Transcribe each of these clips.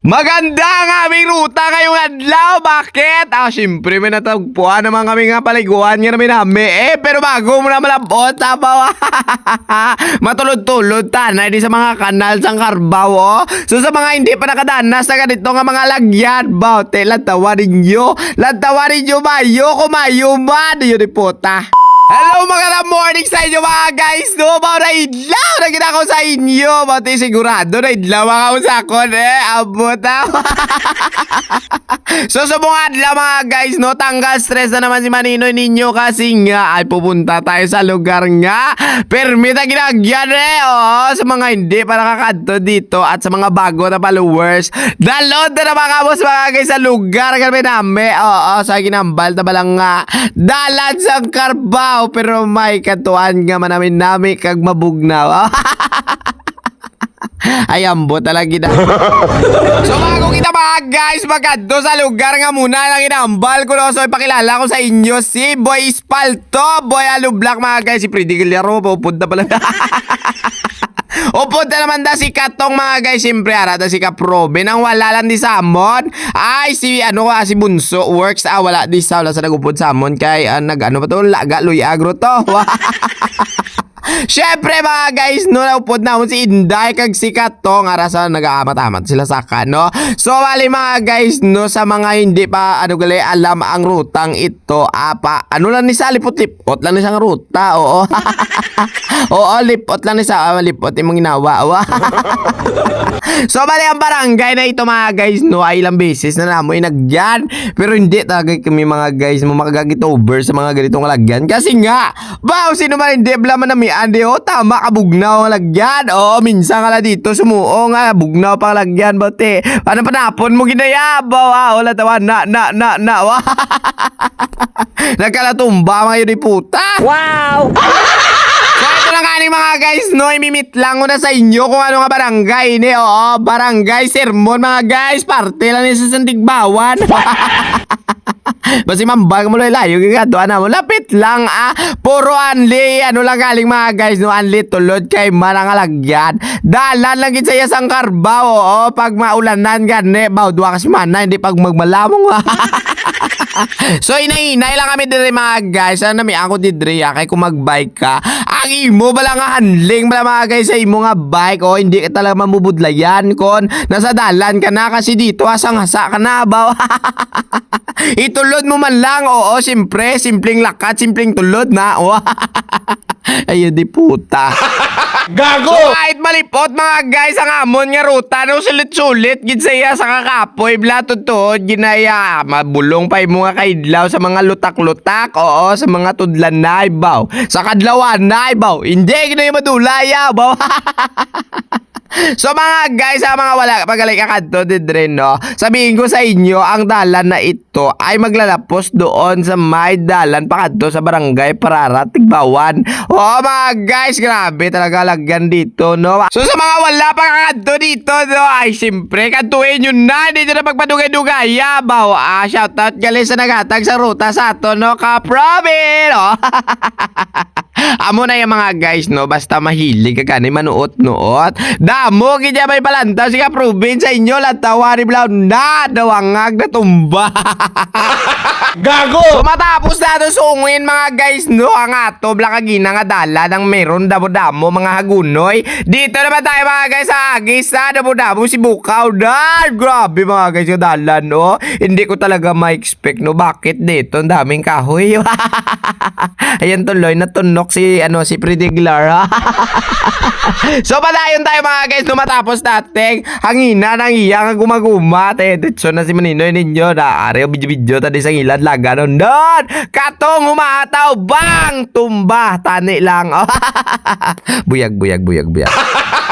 Maganda ang aming ruta ngayong adlaw. Bakit? Ah, syempre may natagpuan naman kami nga paliguan nga namin nami. Eh, pero bago mo na malabot, tabaw. Matulod-tulod tanay di sa mga kanal sang Carbaw, oh. So sa mga hindi pa nakadanas sa ganito nga mga lagyan, baute, lantawa ninyo. Lantawa ninyo, mayo, kumayo man. Yun ni puta. Hello mga morning sa inyo mga guys no? Mga na idlaw na ginako sa inyo. Mati sigurado na idlaw mga usakon eh Abot ah So mga adlaw mga guys no? Tanggal stress na naman si Maninoy ninyo Kasi nga ay pupunta tayo sa lugar nga. Permit na ginagyan eh oh, Sa mga hindi pa nakakadto dito At sa mga bago na followers. Download na naman kamos mga guys sa lugar. Kami namin Oo sa ginambal na balang nga. Dalan sa Carbaw Pero may katuan nga man namin nami Kag mabugnaw Ay, ambo talaga na. so, bago kita mga guys, magkado sa lugar nga muna lang inambal ko. No? So, ipakilala ko sa inyo si Boy Spalto, Boy Alu Black mga guys. Si Freddy Guillermo, pupunta pala. O punta naman da si Katong mga guys, siyempre arada si Kaprobe nang wala lang di Samon. Ay si ano ah, si Bunso works ah wala di sa wala sa nagupod Samon kay ah, nag ano ba to laga luy agro to. Siyempre mga guys, no, naupod na si Inday kag si Katong arasa nag-aamat-amat sila sa no. So wali mga guys, no, sa mga hindi pa ano gali alam ang rutang ito, apa, ano lang ni sa lipot-lipot lang ni sa ruta, oo. oo, lipot lang ni sa ah, lipot imong ginawa. so bali ang barangay na ito mga guys, no, ay ilang beses na namoy nagyan. Pero hindi talaga kami mga guys mo makagagit over sa mga ganitong lagyan. Kasi nga, bao, sino man hindi blaman na mi ande, oh, tama kabugnaw ang lagyan. Oo, minsan ka na dito sumuo nga, bugnaw pa lagyan, bote. Ano pa napon mo ginaya, bao, ah, wala tawa, na, na, na, na, wah. Nagkalatumba mga yun puta. Wow! So ito na nga ni mga guys, no, imimit lang ko na sa inyo kung ano nga barangay ni, oo, barangay sermon mga guys, parte lang ni sa Sandigbawan. Basi mambag mo lang layo gagado na mo. Lapit lang ah. Puro anli ano lang galing mga guys no? Anli tulod kay manang alagyan dalan lang gid saya sang karbaw oo. Pag maulanan gani baw duwa kasi mana hindi pag magmalamong So inainay lang kami dire mga guys. Ano mi ako di dire kay kung magbike ka. Ang imo bala nga handling bala mga guys sa imo nga bike? O hindi ka talaga mamubudlayan kon. Nasa dalan ka na kasi dito asang hasa ka na ba. Itulod mo man lang. Oo, siyempre, simpleng lakat, simpleng tulod na. Oo. Ayun di puta. Gago! So, kahit malipot mga guys ang amon nga ruta no sulit-sulit gid saya sa kakapoy bla tutod ginaya mabulong pa imo nga kaidlaw sa mga lutak-lutak oo sa mga tudlan na ibaw sa kadlawan na ibaw hindi gina madulaya baw So mga guys, sa mga wala pagaling kakadto didre no. Sabihin ko sa inyo, ang dalan na ito ay maglalapos doon sa may dalan pakadto sa barangay Parara Tigbawan. Oh mga guys, grabe talaga lagyan dito no. So sa mga wala pa kakadto dito no, ay siyempre kantuin nyo na dito na pagpadugay-dugay. Yabaw, ah, shoutout gali sa nagatag sa ruta sa ato no, ka-Probin. Oh. Amo na yung mga guys, no? Basta mahilig ka kani manuot-nuot. Damo, kaya may palanta siya proven sa inyo. Latawa ni Blau na dawangag na tumba. Gago! so matapos na ito sungin mga guys, no? Ang ato, blakagina nga dala ng meron damo-damo mga hagunoy. Dito naman tayo mga guys sa agis sa damo-damo si Bukaw. Dan, grabe mga guys yung dala, no? Hindi ko talaga ma-expect, no? Bakit dito? Ang daming kahoy. Ayan tuloy, natunok si, ano, si Prediglar, so, padayon tayo mga guys, no matapos natin, hangina ng iya nga gumaguma, te, ditso na si Maninoy ninyo, na areo video-video tadi sa ilan laga nun, doon, katong humataw, bang, tumba, tani lang, buyag, buyag, buyag, buyag.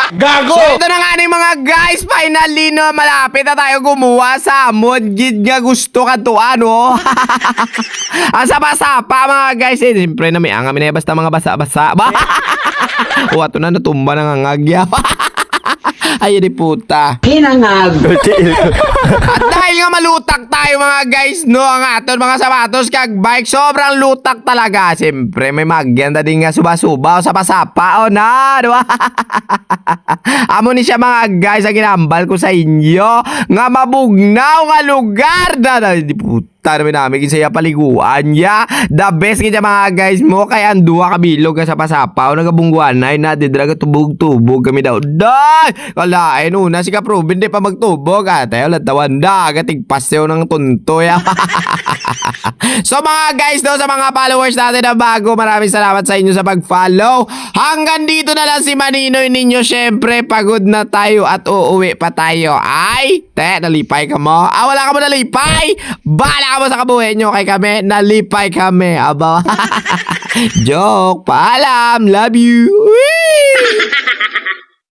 Gago! So ito na nga ni mga guys, finally no, malapit na tayo gumawa sa amon. Gid nga gusto ka to ano. Ang sapa-sapa mga guys. Eh, siyempre na may angamin na basta mga basa-basa. Ba? o ato na natumba ng angagya. Ay, di puta. Hinangag. At dahil nga malutak tayo mga guys, no, ang aton mga sapatos kag bike, sobrang lutak talaga. Siyempre, may maganda din nga suba-suba o sapa-sapa o na, di ba? Amo ni siya mga guys, ang ginambal ko sa inyo, nga mabugnaw nga lugar na, na di puta namin namin kisaya paliguan ya. The best kita mga guys mo, kaya ang kabilog ka sapa-sapa o nagabungguan na, na, di draga tubog-tubog kami daw. Day! Kalain, una si Kaprubin, di pa magtubog, ate, wala tawan da, gatigpas yun ng tunto ya. so mga guys, no, sa mga followers natin na bago, maraming salamat sa inyo sa pag-follow. Hanggang dito na lang si Maninoy ninyo. Syempre, pagod na tayo at uuwi pa tayo. Ay, te, nalipay ka mo. Ah, wala ka mo nalipay. Bala ka mo sa kabuhay kay kami. Nalipay kami. Aba. Joke. Paalam. Love you. Whee!